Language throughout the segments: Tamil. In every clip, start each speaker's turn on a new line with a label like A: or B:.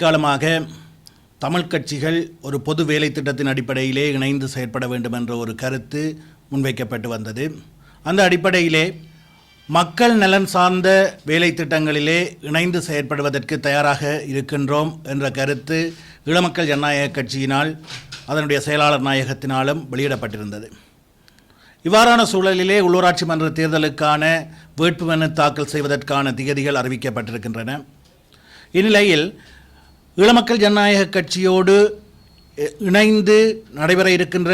A: காலமாக தமிழ் கட்சிகள் ஒரு பொது வேலை திட்டத்தின் அடிப்படையிலே இணைந்து செயற்பட வேண்டும் என்ற ஒரு கருத்து முன்வைக்கப்பட்டு வந்தது அந்த அடிப்படையிலே மக்கள் நலன் சார்ந்த வேலை திட்டங்களிலே இணைந்து செயற்படுவதற்கு தயாராக இருக்கின்றோம் என்ற கருத்து இளமக்கள் ஜனநாயக கட்சியினால் அதனுடைய செயலாளர் நாயகத்தினாலும் வெளியிடப்பட்டிருந்தது இவ்வாறான சூழலிலே உள்ளூராட்சி மன்ற தேர்தலுக்கான வேட்புமனு தாக்கல் செய்வதற்கான திகதிகள் அறிவிக்கப்பட்டிருக்கின்றன இந்நிலையில் ஈழமக்கள் ஜனநாயக கட்சியோடு இணைந்து நடைபெற இருக்கின்ற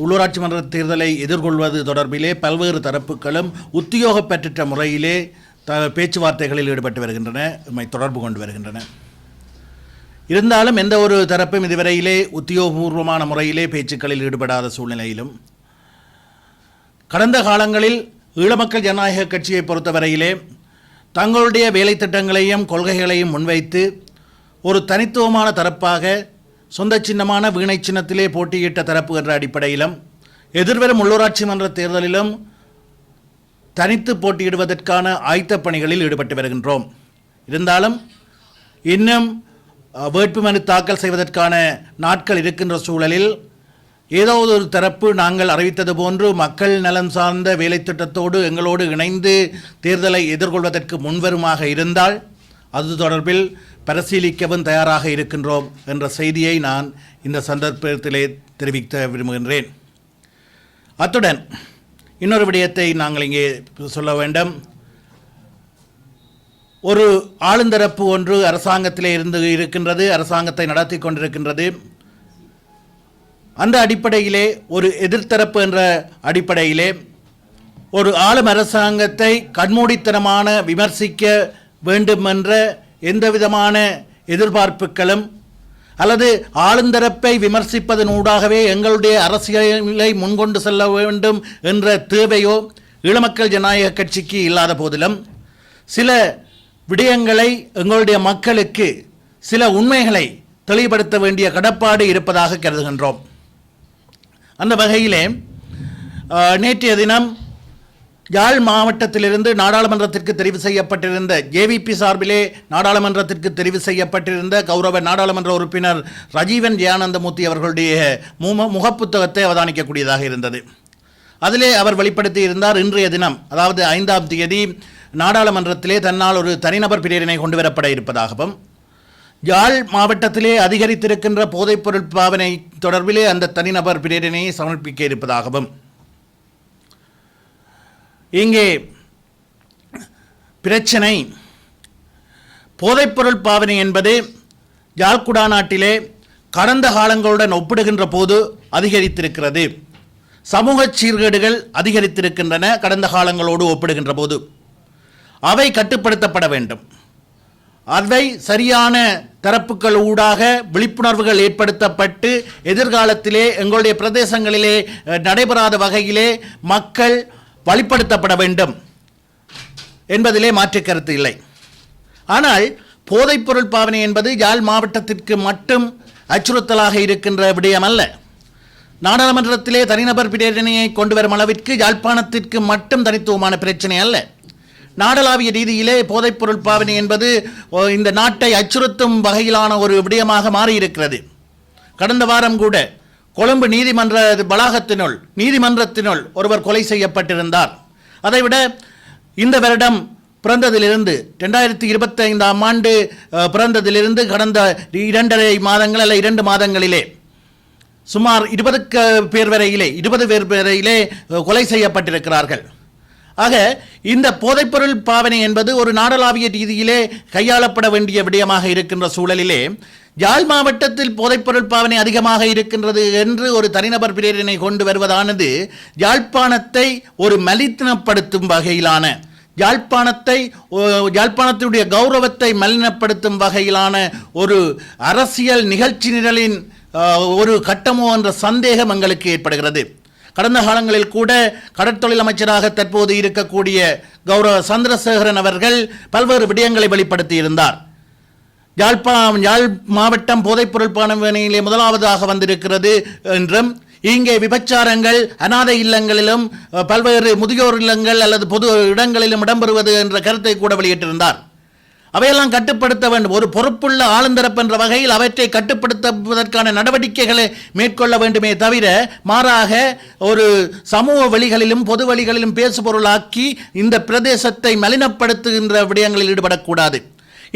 A: உள்ளூராட்சி மன்ற தேர்தலை எதிர்கொள்வது தொடர்பிலே பல்வேறு தரப்புகளும் உத்தியோக பெற்ற முறையிலே த பேச்சுவார்த்தைகளில் ஈடுபட்டு வருகின்றன தொடர்பு கொண்டு வருகின்றன இருந்தாலும் எந்த ஒரு தரப்பும் இதுவரையிலே உத்தியோகபூர்வமான முறையிலே பேச்சுக்களில் ஈடுபடாத சூழ்நிலையிலும் கடந்த காலங்களில் ஈழமக்கள் ஜனநாயக கட்சியை பொறுத்தவரையிலே தங்களுடைய வேலை திட்டங்களையும் கொள்கைகளையும் முன்வைத்து ஒரு தனித்துவமான தரப்பாக சொந்த சின்னமான வீணை சின்னத்திலே போட்டியிட்ட தரப்பு என்ற அடிப்படையிலும் எதிர்வரும் உள்ளூராட்சி மன்ற தேர்தலிலும் தனித்து போட்டியிடுவதற்கான ஆயத்த பணிகளில் ஈடுபட்டு வருகின்றோம் இருந்தாலும் இன்னும் வேட்புமனு தாக்கல் செய்வதற்கான நாட்கள் இருக்கின்ற சூழலில் ஏதாவது ஒரு தரப்பு நாங்கள் அறிவித்தது போன்று மக்கள் நலம் சார்ந்த வேலை திட்டத்தோடு எங்களோடு இணைந்து தேர்தலை எதிர்கொள்வதற்கு முன்வருமாக இருந்தால் அது தொடர்பில் பரிசீலிக்கவும் தயாராக இருக்கின்றோம் என்ற செய்தியை நான் இந்த சந்தர்ப்பத்திலே தெரிவிக்க விரும்புகின்றேன் அத்துடன் இன்னொரு விடயத்தை நாங்கள் இங்கே சொல்ல வேண்டும் ஒரு ஆளுந்தரப்பு ஒன்று அரசாங்கத்திலே இருந்து இருக்கின்றது அரசாங்கத்தை நடத்தி கொண்டிருக்கின்றது அந்த அடிப்படையிலே ஒரு எதிர்த்தரப்பு என்ற அடிப்படையிலே ஒரு ஆளும் அரசாங்கத்தை கண்மூடித்தனமான விமர்சிக்க வேண்டுமென்ற எந்தவிதமான எதிர்பார்ப்புகளும் அல்லது ஆளுந்தரப்பை விமர்சிப்பதனூடாகவே எங்களுடைய அரசியலை முன்கொண்டு செல்ல வேண்டும் என்ற தேவையோ ஈழமக்கள் ஜனநாயக கட்சிக்கு இல்லாத போதிலும் சில விடயங்களை எங்களுடைய மக்களுக்கு சில உண்மைகளை தெளிவுபடுத்த வேண்டிய கடப்பாடு இருப்பதாக கருதுகின்றோம் அந்த வகையிலே நேற்றைய தினம் யாழ் மாவட்டத்திலிருந்து நாடாளுமன்றத்திற்கு தெரிவு செய்யப்பட்டிருந்த ஜேவிபி சார்பிலே நாடாளுமன்றத்திற்கு தெரிவு செய்யப்பட்டிருந்த கௌரவ நாடாளுமன்ற உறுப்பினர் ரஜீவன் ஜெயானந்தமூர்த்தி அவர்களுடைய முக முகப்புத்தகத்தை அவதானிக்கக்கூடியதாக இருந்தது அதிலே அவர் வெளிப்படுத்தி இருந்தார் இன்றைய தினம் அதாவது ஐந்தாம் தேதி நாடாளுமன்றத்திலே தன்னால் ஒரு தனிநபர் பிரேரினை கொண்டு வரப்பட இருப்பதாகவும் யாழ் மாவட்டத்திலே அதிகரித்திருக்கின்ற போதைப்பொருள் பாவனை தொடர்பிலே அந்த தனிநபர் பிரேரணையை சமர்ப்பிக்க இருப்பதாகவும் இங்கே பிரச்சனை போதைப்பொருள் பாவனை என்பது யாழ்குடா நாட்டிலே கடந்த காலங்களுடன் ஒப்பிடுகின்ற போது அதிகரித்திருக்கிறது சமூக சீர்கேடுகள் அதிகரித்திருக்கின்றன கடந்த காலங்களோடு ஒப்பிடுகின்ற போது அவை கட்டுப்படுத்தப்பட வேண்டும் அதை சரியான தரப்புகள் ஊடாக விழிப்புணர்வுகள் ஏற்படுத்தப்பட்டு எதிர்காலத்திலே எங்களுடைய பிரதேசங்களிலே நடைபெறாத வகையிலே மக்கள் வழிப்படுத்தப்பட வேண்டும் என்பதிலே மாற்று கருத்து இல்லை ஆனால் போதைப்பொருள் பாவனை என்பது யாழ் மாவட்டத்திற்கு மட்டும் அச்சுறுத்தலாக இருக்கின்ற விடயம் அல்ல நாடாளுமன்றத்திலே தனிநபர் பிரேரணையை கொண்டு வரும் அளவிற்கு யாழ்ப்பாணத்திற்கு மட்டும் தனித்துவமான பிரச்சனை அல்ல நாடளாவிய ரீதியிலே போதைப்பொருள் பாவனை என்பது இந்த நாட்டை அச்சுறுத்தும் வகையிலான ஒரு விடயமாக மாறியிருக்கிறது கடந்த வாரம் கூட கொழும்பு நீதிமன்ற வளாகத்தினுள் நீதிமன்றத்தினுள் ஒருவர் கொலை செய்யப்பட்டிருந்தார் அதைவிட இந்த வருடம் பிறந்ததிலிருந்து ரெண்டாயிரத்தி இருபத்தைந்தாம் ஆண்டு பிறந்ததிலிருந்து கடந்த இரண்டரை மாதங்கள் அல்ல இரண்டு மாதங்களிலே சுமார் இருபதுக்கு பேர் வரையிலே இருபது பேர் வரையிலே கொலை செய்யப்பட்டிருக்கிறார்கள் ஆக இந்த போதைப்பொருள் பாவனை என்பது ஒரு நாடளாவிய ரீதியிலே கையாளப்பட வேண்டிய விடயமாக இருக்கின்ற சூழலிலே யாழ் மாவட்டத்தில் போதைப்பொருள் பாவனை அதிகமாக இருக்கின்றது என்று ஒரு தனிநபர் பிரேரணை கொண்டு வருவதானது யாழ்ப்பாணத்தை ஒரு மலித்தனப்படுத்தும் வகையிலான யாழ்ப்பாணத்தை யாழ்ப்பாணத்தினுடைய கௌரவத்தை மலினப்படுத்தும் வகையிலான ஒரு அரசியல் நிகழ்ச்சி நிரலின் ஒரு கட்டமோ என்ற சந்தேகம் எங்களுக்கு ஏற்படுகிறது கடந்த காலங்களில் கூட கடற்தொழில் அமைச்சராக தற்போது இருக்கக்கூடிய கௌரவ சந்திரசேகரன் அவர்கள் பல்வேறு விடயங்களை வெளிப்படுத்தியிருந்தார் யாழ்ப்பாணம் யாழ் மாவட்டம் போதைப்பொருள் பானவனையிலே முதலாவதாக வந்திருக்கிறது என்றும் இங்கே விபச்சாரங்கள் அனாதை இல்லங்களிலும் பல்வேறு முதியோர் இல்லங்கள் அல்லது பொது இடங்களிலும் இடம்பெறுவது என்ற கருத்தை கூட வெளியிட்டிருந்தார் அவையெல்லாம் கட்டுப்படுத்த வேண்டும் ஒரு பொறுப்புள்ள ஆளுந்தரப்பு என்ற வகையில் அவற்றை கட்டுப்படுத்துவதற்கான நடவடிக்கைகளை மேற்கொள்ள வேண்டுமே தவிர மாறாக ஒரு சமூக வழிகளிலும் பொது வழிகளிலும் பேசுபொருளாக்கி இந்த பிரதேசத்தை மலினப்படுத்துகின்ற விடயங்களில் ஈடுபடக்கூடாது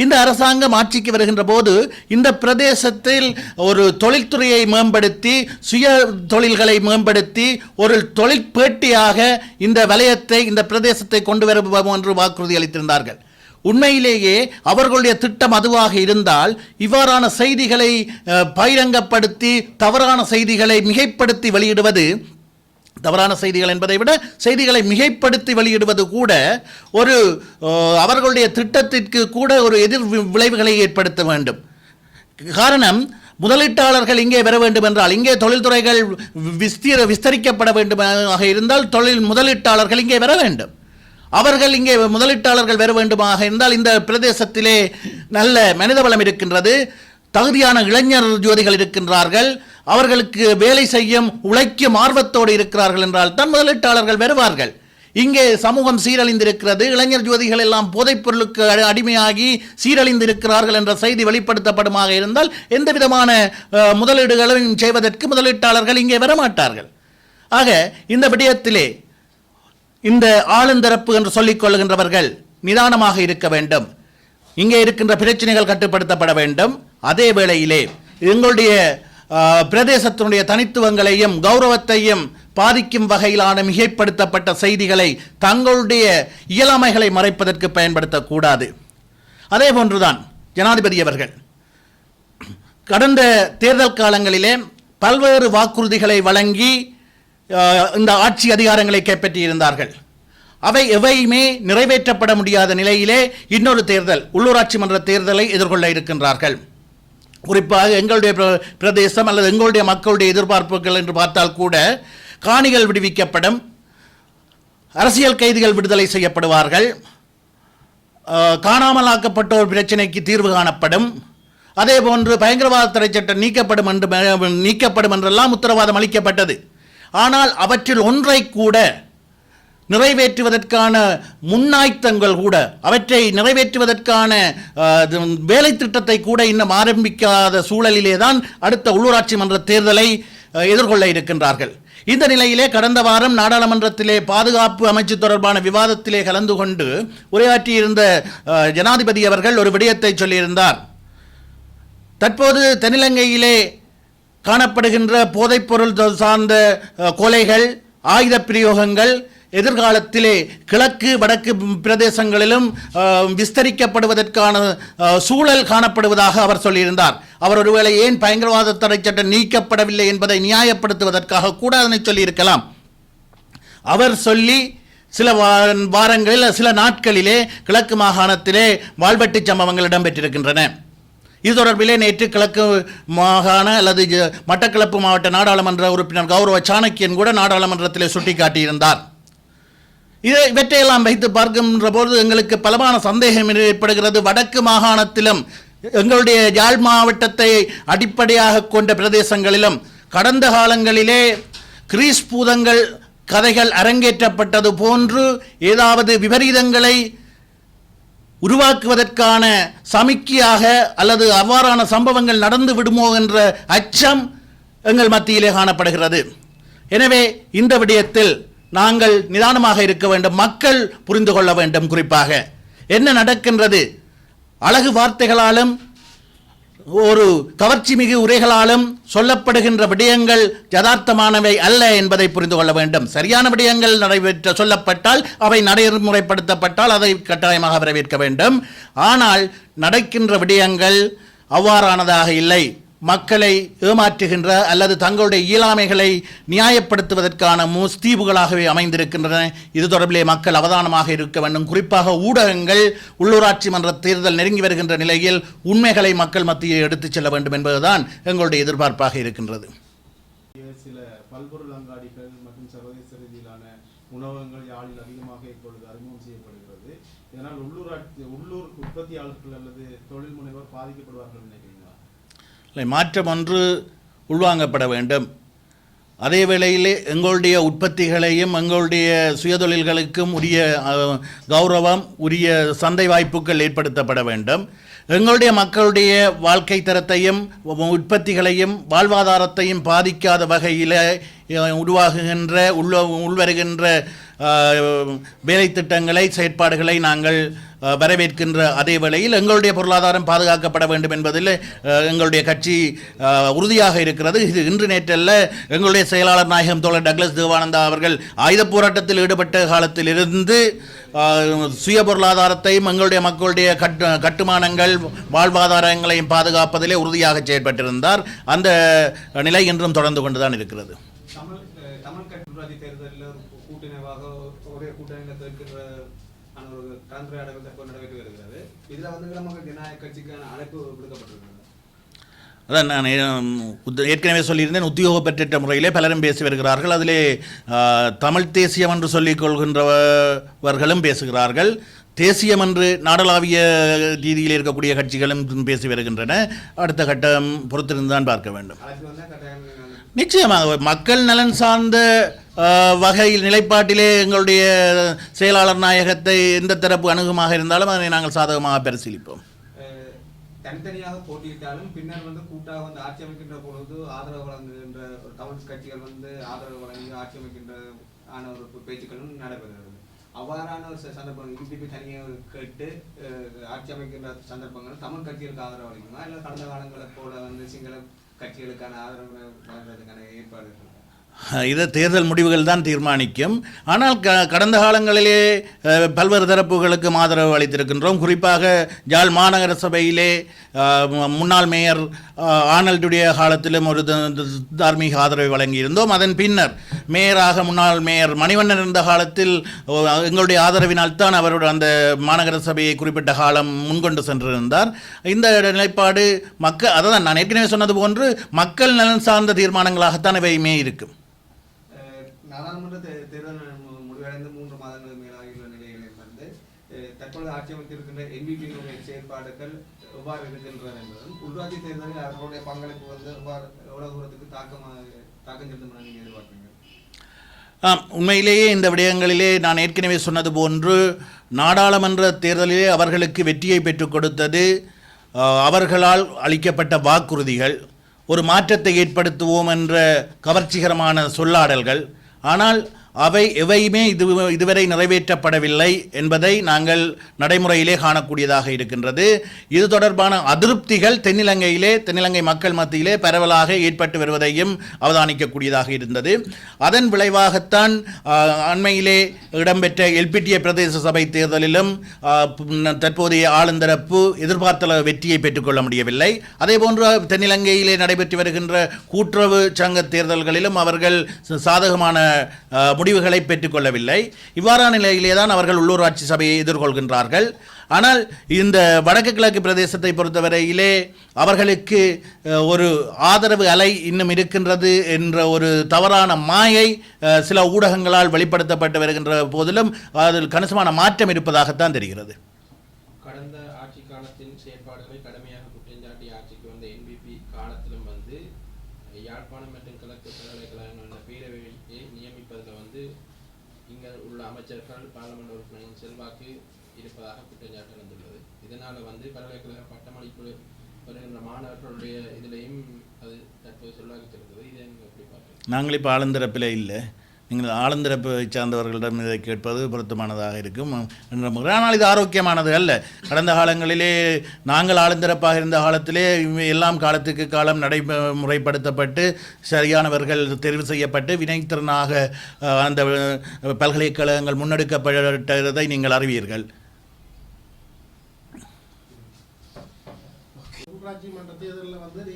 A: இந்த அரசாங்கம் ஆட்சிக்கு வருகின்ற போது இந்த பிரதேசத்தில் ஒரு தொழில்துறையை மேம்படுத்தி சுய தொழில்களை மேம்படுத்தி ஒரு தொழிற்பேட்டியாக இந்த வலயத்தை இந்த பிரதேசத்தை கொண்டு வருவோம் என்று வாக்குறுதி அளித்திருந்தார்கள் உண்மையிலேயே அவர்களுடைய திட்டம் அதுவாக இருந்தால் இவ்வாறான செய்திகளை பகிரங்கப்படுத்தி தவறான செய்திகளை மிகைப்படுத்தி வெளியிடுவது தவறான செய்திகள் என்பதை விட செய்திகளை மிகைப்படுத்தி வெளியிடுவது கூட ஒரு அவர்களுடைய திட்டத்திற்கு கூட ஒரு எதிர் விளைவுகளை ஏற்படுத்த வேண்டும் காரணம் முதலீட்டாளர்கள் இங்கே வர வேண்டும் என்றால் இங்கே தொழில்துறைகள் விஸ்தீர விஸ்தரிக்கப்பட வேண்டுமாக இருந்தால் தொழில் முதலீட்டாளர்கள் இங்கே வர வேண்டும் அவர்கள் இங்கே முதலீட்டாளர்கள் வர வேண்டுமாக இருந்தால் இந்த பிரதேசத்திலே நல்ல மனிதவளம் இருக்கின்றது தகுதியான இளைஞர் ஜோதிகள் இருக்கின்றார்கள் அவர்களுக்கு வேலை செய்யும் உழைக்கும் ஆர்வத்தோடு இருக்கிறார்கள் என்றால் தான் முதலீட்டாளர்கள் வருவார்கள் இங்கே சமூகம் சீரழிந்திருக்கிறது இளைஞர் ஜோதிகள் எல்லாம் போதைப் பொருளுக்கு அடிமையாகி சீரழிந்திருக்கிறார்கள் என்ற செய்தி வெளிப்படுத்தப்படுமாக இருந்தால் எந்த விதமான முதலீடுகளையும் செய்வதற்கு முதலீட்டாளர்கள் இங்கே வரமாட்டார்கள் ஆக இந்த விடயத்திலே இந்த ஆளுந்தரப்பு என்று சொல்லிக் கொள்கின்றவர்கள் நிதானமாக இருக்க வேண்டும் இங்கே இருக்கின்ற பிரச்சனைகள் கட்டுப்படுத்தப்பட வேண்டும் அதே வேளையிலே எங்களுடைய பிரதேசத்தினுடைய தனித்துவங்களையும் கௌரவத்தையும் பாதிக்கும் வகையிலான மிகைப்படுத்தப்பட்ட செய்திகளை தங்களுடைய இயலாமைகளை மறைப்பதற்கு பயன்படுத்தக்கூடாது அதே போன்றுதான் ஜனாதிபதி அவர்கள் கடந்த தேர்தல் காலங்களிலே பல்வேறு வாக்குறுதிகளை வழங்கி இந்த ஆட்சி அதிகாரங்களை கைப்பற்றியிருந்தார்கள் அவை எவையுமே நிறைவேற்றப்பட முடியாத நிலையிலே இன்னொரு தேர்தல் உள்ளூராட்சி மன்ற தேர்தலை எதிர்கொள்ள இருக்கின்றார்கள் குறிப்பாக எங்களுடைய பிரதேசம் அல்லது எங்களுடைய மக்களுடைய எதிர்பார்ப்புகள் என்று பார்த்தால் கூட காணிகள் விடுவிக்கப்படும் அரசியல் கைதிகள் விடுதலை செய்யப்படுவார்கள் காணாமலாக்கப்பட்ட ஒரு பிரச்சனைக்கு தீர்வு காணப்படும் அதே போன்று பயங்கரவாத தடை சட்டம் நீக்கப்படும் என்று நீக்கப்படும் என்றெல்லாம் உத்தரவாதம் அளிக்கப்பட்டது ஆனால் அவற்றில் ஒன்றை கூட நிறைவேற்றுவதற்கான முன்னாய்த்தங்கள் கூட அவற்றை நிறைவேற்றுவதற்கான வேலை திட்டத்தை கூட இன்னும் ஆரம்பிக்காத சூழலிலே தான் அடுத்த உள்ளூராட்சி மன்ற தேர்தலை எதிர்கொள்ள இருக்கின்றார்கள் இந்த நிலையிலே கடந்த வாரம் நாடாளுமன்றத்திலே பாதுகாப்பு அமைச்சு தொடர்பான விவாதத்திலே கலந்து கொண்டு உரையாற்றியிருந்த ஜனாதிபதி அவர்கள் ஒரு விடயத்தை சொல்லியிருந்தார் தற்போது தென்னிலங்கையிலே காணப்படுகின்ற போதைப்பொருள் சார்ந்த கொலைகள் ஆயுத பிரயோகங்கள் எதிர்காலத்திலே கிழக்கு வடக்கு பிரதேசங்களிலும் விஸ்தரிக்கப்படுவதற்கான சூழல் காணப்படுவதாக அவர் சொல்லியிருந்தார் அவர் ஒருவேளை ஏன் பயங்கரவாத தடை சட்டம் நீக்கப்படவில்லை என்பதை நியாயப்படுத்துவதற்காக கூட அதனை சொல்லியிருக்கலாம் அவர் சொல்லி சில வாரங்களில் சில நாட்களிலே கிழக்கு மாகாணத்திலே வாழ்வெட்டு சம்பவங்கள் இடம்பெற்றிருக்கின்றன இது தொடர்பிலே நேற்று கிழக்கு மாகாண அல்லது மட்டக்களப்பு மாவட்ட நாடாளுமன்ற உறுப்பினர் கௌரவ சாணக்கியன் கூட நாடாளுமன்றத்தில் சுட்டிக்காட்டியிருந்தார் இதை இவற்றையெல்லாம் வைத்து பார்க்கின்ற போது எங்களுக்கு பலமான சந்தேகம் ஏற்படுகிறது வடக்கு மாகாணத்திலும் எங்களுடைய யாழ் மாவட்டத்தை அடிப்படையாக கொண்ட பிரதேசங்களிலும் கடந்த காலங்களிலே கிரீஸ் பூதங்கள் கதைகள் அரங்கேற்றப்பட்டது போன்று ஏதாவது விபரீதங்களை உருவாக்குவதற்கான சமிக்கையாக அல்லது அவ்வாறான சம்பவங்கள் நடந்து விடுமோ என்ற அச்சம் எங்கள் மத்தியிலே காணப்படுகிறது எனவே இந்த விடயத்தில் நாங்கள் நிதானமாக இருக்க வேண்டும் மக்கள் புரிந்து கொள்ள வேண்டும் குறிப்பாக என்ன நடக்கின்றது அழகு வார்த்தைகளாலும் ஒரு கவர்ச்சி மிகு உரைகளாலும் சொல்லப்படுகின்ற விடயங்கள் யதார்த்தமானவை அல்ல என்பதை புரிந்து கொள்ள வேண்டும் சரியான விடயங்கள் நடைபெற்ற சொல்லப்பட்டால் அவை நடைமுறைப்படுத்தப்பட்டால் அதை கட்டாயமாக வரவேற்க வேண்டும் ஆனால் நடக்கின்ற விடயங்கள் அவ்வாறானதாக இல்லை மக்களை ஏமாற்றுகின்ற அல்லது தங்களுடைய இயலாமைகளை நியாயப்படுத்துவதற்கான மூஸ் தீவுகளாகவே அமைந்திருக்கின்றன இது தொடர்பிலே மக்கள் அவதானமாக இருக்க வேண்டும் குறிப்பாக ஊடகங்கள் உள்ளூராட்சி மன்ற தேர்தல் நெருங்கி வருகின்ற நிலையில் உண்மைகளை மக்கள் மத்தியில் எடுத்துச் செல்ல வேண்டும் என்பதுதான் எங்களுடைய எதிர்பார்ப்பாக இருக்கின்றது சில பல்பொருள் அங்காடிகள் மற்றும் சர்வதேச ரீதியிலான உணவகங்கள் யாழில் அதிகமாக இப்பொழுது அறிமுகம் செய்யப்படுகிறது இதனால் உள்ளூராட்சி உள்ளூர் உற்பத்தியாளர்கள் அல்லது தொழில் முனைவர் பாதிக்கப்படுவார்கள் நினைக்கிறேன் இல்லை மாற்றம் ஒன்று உள்வாங்கப்பட வேண்டும் அதே வேளையிலே எங்களுடைய உற்பத்திகளையும் எங்களுடைய சுயதொழில்களுக்கும் உரிய கௌரவம் உரிய சந்தை வாய்ப்புகள் ஏற்படுத்தப்பட வேண்டும் எங்களுடைய மக்களுடைய வாழ்க்கை தரத்தையும் உற்பத்திகளையும் வாழ்வாதாரத்தையும் பாதிக்காத வகையில் உருவாகுகின்ற உள்ள உள்வருகின்ற வேலை திட்டங்களை செயற்பாடுகளை நாங்கள் வரவேற்கின்ற அதே வேளையில் எங்களுடைய பொருளாதாரம் பாதுகாக்கப்பட வேண்டும் என்பதில் எங்களுடைய கட்சி உறுதியாக இருக்கிறது இது இன்று நேற்றல்ல எங்களுடைய செயலாளர் நாயகம் தோழர் டக்ளஸ் தேவானந்தா அவர்கள் ஆயுத போராட்டத்தில் ஈடுபட்ட காலத்திலிருந்து சுய பொருளாதாரத்தையும் எங்களுடைய மக்களுடைய கட்டு கட்டுமானங்கள் வாழ்வாதாரங்களையும் பாதுகாப்பதிலே உறுதியாக செயற்பட்டிருந்தார் அந்த நிலை இன்றும் தொடர்ந்து கொண்டுதான் இருக்கிறது தமிழ் தமிழ் தேர்தலில் கூட்டணி ஆனால் ஒரு கலந்துரையாடல்கள் தற்போது நடைபெற்று வருகிறது இதில் வந்து ஜனநாயக கட்சிக்கான அழைப்பு விடுக்கப்பட்டிருக்கிறது அதான் நான் ஏற்கனவே சொல்லியிருந்தேன் உத்தியோக பெற்ற முறையிலே பலரும் பேசி வருகிறார்கள் அதிலே தமிழ் தேசியம் என்று சொல்லிக் கொள்கின்றவர்களும் பேசுகிறார்கள் தேசியம் என்று நாடளாவிய ரீதியில் இருக்கக்கூடிய கட்சிகளும் பேசி வருகின்றன அடுத்த கட்டம் பொறுத்திருந்து தான் பார்க்க வேண்டும் நிச்சயமாக மக்கள் நலன் சார்ந்த வகையில் நிலைப்பாட்டிலே எங்களுடைய செயலாளர் நாயகத்தை எந்த தரப்பு அணுகுமாக இருந்தாலும் அதனை நாங்கள் சாதகமாக பரிசீலிப்போம் தனித்தனியாக போட்டியிட்டாலும் பின்னர் வந்து கூட்டாக வந்து ஆட்சி அமைக்கின்ற பொழுது ஆதரவு வழங்குகின்ற ஒரு தமிழ் கட்சிகள் வந்து ஆதரவு வழங்கி ஆட்சி அமைக்கின்ற ஆன ஒரு பேச்சுக்களும் நடைபெறுகிறது அவ்வாறான ஒரு சந்தர்ப்பங்கள் யூடிபி தனியாக கேட்டு ஆட்சி அமைக்கின்ற சந்தர்ப்பங்கள் தமிழ் கட்சிகளுக்கு ஆதரவு வழங்குமா இல்லை கடந்த காலங்களை போல வந்து சிங்கள கட்சிகளுக்கான ஆதரவு வழங்குறதுக்கான ஏற்பாடு இருக்குமா இதை தேர்தல் முடிவுகள் தான் தீர்மானிக்கும் ஆனால் க கடந்த காலங்களிலே பல்வேறு தரப்புகளுக்கு ஆதரவு அளித்திருக்கின்றோம் குறிப்பாக ஜாழ் மாநகர சபையிலே முன்னாள் மேயர் ஆனல்டுடைய காலத்திலும் ஒரு தார்மீக ஆதரவை வழங்கியிருந்தோம் அதன் பின்னர் மேயராக முன்னாள் மேயர் மணிவண்ணன் இருந்த காலத்தில் எங்களுடைய ஆதரவினால் தான் அந்த மாநகர சபையை குறிப்பிட்ட காலம் முன்கொண்டு சென்றிருந்தார் இந்த நிலைப்பாடு மக்கள் அதான் நான் ஏற்கனவே சொன்னது போன்று மக்கள் நலன் சார்ந்த தீர்மானங்களாகத்தான் இவையுமே இருக்கும் நாடாளுமன்ற தேர்தல் முடிவடைந்து மூன்று மாதங்கள் மேலாகியுள்ள நிலையிலும் வந்து தற்போது ஆட்சி அமைத்திருக்கின்ற எம்பிபியினுடைய செயற்பாடுகள் எவ்வாறு இருக்கின்றன என்பதும் உள்ளாட்சி தேர்தலில் அவர்களுடைய பங்களிப்பு வந்து எவ்வாறு எவ்வளவு தூரத்துக்கு தாக்கமாக தாக்கம் செலுத்தும் நீங்கள் எதிர்பார்ப்பீங்க ஆ உண்மையிலேயே இந்த விடயங்களிலே நான் ஏற்கனவே சொன்னது போன்று நாடாளுமன்ற தேர்தலிலே அவர்களுக்கு வெற்றியை பெற்றுக் கொடுத்தது அவர்களால் அளிக்கப்பட்ட வாக்குறுதிகள் ஒரு மாற்றத்தை ஏற்படுத்துவோம் என்ற கவர்ச்சிகரமான சொல்லாடல்கள் ஆனால் அவை எவையுமே இது இதுவரை நிறைவேற்றப்படவில்லை என்பதை நாங்கள் நடைமுறையிலே காணக்கூடியதாக இருக்கின்றது இது தொடர்பான அதிருப்திகள் தென்னிலங்கையிலே தென்னிலங்கை மக்கள் மத்தியிலே பரவலாக ஏற்பட்டு வருவதையும் அவதானிக்கக்கூடியதாக இருந்தது அதன் விளைவாகத்தான் அண்மையிலே இடம்பெற்ற எல்பிடிஏ பிரதேச சபை தேர்தலிலும் தற்போதைய ஆளுந்தரப்பு எதிர்பார்த்த வெற்றியை பெற்றுக்கொள்ள முடியவில்லை அதேபோன்று தென்னிலங்கையிலே நடைபெற்று வருகின்ற கூட்டுறவு சங்க தேர்தல்களிலும் அவர்கள் சாதகமான முடிவுகளை பெற்றுக்கொள்ளவில்லை இவ்வாறான நிலையிலே தான் அவர்கள் உள்ளூராட்சி சபையை எதிர்கொள்கின்றார்கள் ஆனால் இந்த வடக்கு கிழக்கு பிரதேசத்தை பொறுத்தவரையிலே அவர்களுக்கு ஒரு ஆதரவு அலை இன்னும் இருக்கின்றது என்ற ஒரு தவறான மாயை சில ஊடகங்களால் வெளிப்படுத்தப்பட்டு வருகின்ற போதிலும் அதில் கணிசமான மாற்றம் இருப்பதாகத்தான் தெரிகிறது கடந்த உள்ள அமைச்சர்கள் பாராளுமன்ற உறுப்பினரின் செல்வாக்கு இருப்பதாக குற்றஞ்சாட்டு வந்துள்ளது இதனால வந்து பல்கலைக்கழக பட்டமளிப்பு வருகின்ற மாணவர்களுடைய இதுலையும் அது தற்போது செல்வாக்கு செலுத்துவது இதை எப்படி பார்க்கலாம் நாங்களே இப்போ ஆளுந்தரப்பில் இல்லை நீங்கள் ஆளுந்திர சார்ந்தவர்களிடம் இதை கேட்பது பொருத்தமானதாக இருக்கும் ஆனால் இது ஆரோக்கியமானது அல்ல கடந்த காலங்களிலே நாங்கள் ஆளுந்திரப்பாக இருந்த காலத்திலே எல்லாம் காலத்துக்கு காலம் நடைமுறைப்படுத்தப்பட்டு சரியானவர்கள் தெரிவு செய்யப்பட்டு வினைத்திறனாக அந்த பல்கலைக்கழகங்கள் முன்னெடுக்கப்பட்டதை நீங்கள் அறிவீர்கள் மன்ற தேர்தலில் வந்து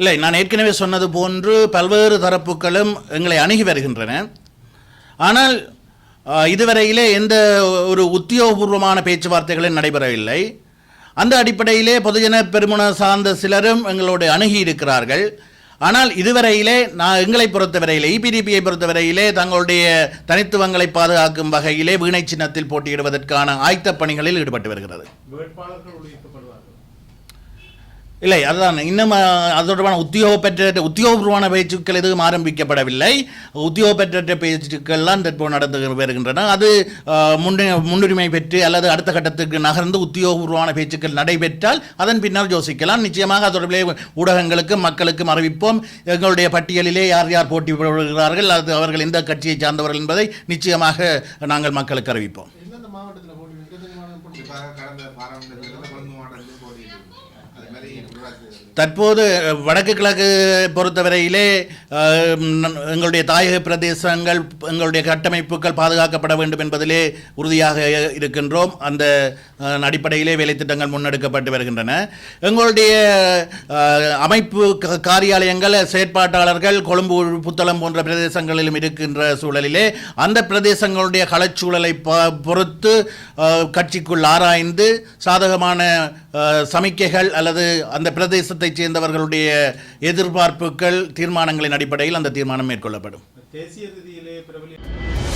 A: இல்லை நான் ஏற்கனவே சொன்னது போன்று பல்வேறு தரப்புகளும் எங்களை அணுகி வருகின்றன ஆனால் இதுவரையிலே எந்த ஒரு உத்தியோகபூர்வமான பேச்சுவார்த்தைகளும் நடைபெறவில்லை அந்த அடிப்படையிலே பொதுஜன பெருமுன சார்ந்த சிலரும் எங்களோடு அணுகி இருக்கிறார்கள் ஆனால் இதுவரையிலே நான் எங்களை பொறுத்தவரையிலே இபிடிபியை e பொறுத்தவரையிலே தங்களுடைய தனித்துவங்களை பாதுகாக்கும் வகையிலே வீணை சின்னத்தில் போட்டியிடுவதற்கான ஆயத்த பணிகளில் ஈடுபட்டு வருகிறது இல்லை அதுதான் இன்னும் அது தொடர்பான பெற்ற உத்தியோகபூர்வமான பேச்சுக்கள் எதுவும் ஆரம்பிக்கப்படவில்லை பெற்ற பேச்சுக்கள்லாம் தற்போது நடந்து வருகின்றன அது முன்ன முன்னுரிமை பெற்று அல்லது அடுத்த கட்டத்துக்கு நகர்ந்து உத்தியோகபூர்வமான பேச்சுக்கள் நடைபெற்றால் அதன் பின்னர் யோசிக்கலாம் நிச்சயமாக அது தொடர்பிலே ஊடகங்களுக்கும் மக்களுக்கும் அறிவிப்போம் எங்களுடைய பட்டியலிலே யார் யார் போட்டி வருகிறார்கள் அது அவர்கள் எந்த கட்சியை சார்ந்தவர்கள் என்பதை நிச்சயமாக நாங்கள் மக்களுக்கு அறிவிப்போம் தற்போது வடக்கு கிழக்கு பொறுத்தவரையிலே எங்களுடைய தாயக பிரதேசங்கள் எங்களுடைய கட்டமைப்புகள் பாதுகாக்கப்பட வேண்டும் என்பதிலே உறுதியாக இருக்கின்றோம் அந்த அடிப்படையிலே வேலைத்திட்டங்கள் முன்னெடுக்கப்பட்டு வருகின்றன எங்களுடைய அமைப்பு காரியாலயங்கள் செயற்பாட்டாளர்கள் கொழும்பு புத்தளம் போன்ற பிரதேசங்களிலும் இருக்கின்ற சூழலிலே அந்த பிரதேசங்களுடைய களச்சூழலை பொறுத்து கட்சிக்குள் ஆராய்ந்து சாதகமான சமிக்கைகள் அல்லது அந்த பிரதேசத்தைச் சேர்ந்தவர்களுடைய எதிர்பார்ப்புகள் தீர்மானங்களின் அடிப்படையில் அந்த தீர்மானம் மேற்கொள்ளப்படும் தேசிய ரீதியிலே